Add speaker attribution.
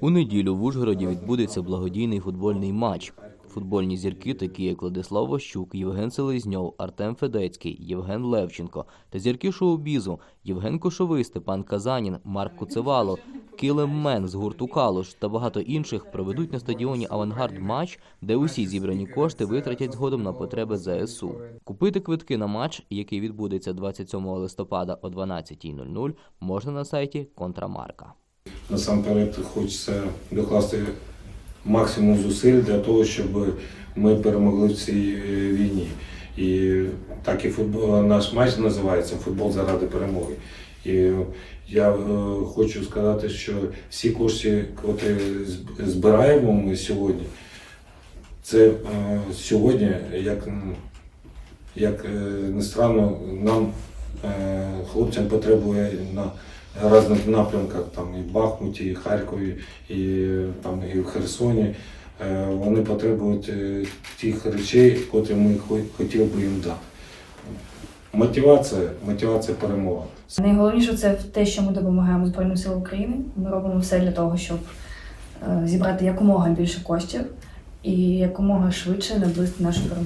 Speaker 1: У неділю в Ужгороді відбудеться благодійний футбольний матч. Футбольні зірки, такі як Владислав Ващук, Євген Селезньов, Артем Федецький, Євген Левченко та зірки шоу-бізу Євген Кошовий, Степан Казанін, Марк Куцевало, Килим Мен з гурту Калуш та багато інших проведуть на стадіоні Авангард матч, де усі зібрані кошти витратять згодом на потреби ЗСУ. Купити квитки на матч, який відбудеться 27 листопада о 12.00, можна на сайті Контрамарка.
Speaker 2: Насамперед хочеться докласти максимум зусиль для того, щоб ми перемогли в цій е, війні. І так і футбол, наш матч називається Футбол заради перемоги. І я е, хочу сказати, що всі кошти, які збираємо ми сьогодні, це е, сьогодні, як, як е, не странно, нам, е, хлопцям потребує на різних напрямках, там і в Бахмуті, і Харкові, і там і в Херсоні. Е, Вони потребують е, тих речей, котрі ми хо- хотіли би їм дати. Мотивація, мотивація перемога.
Speaker 3: Найголовніше це те, що ми допомагаємо Збройним силам України. Ми робимо все для того, щоб е, зібрати якомога більше коштів і якомога швидше наблизити нашу перемогу.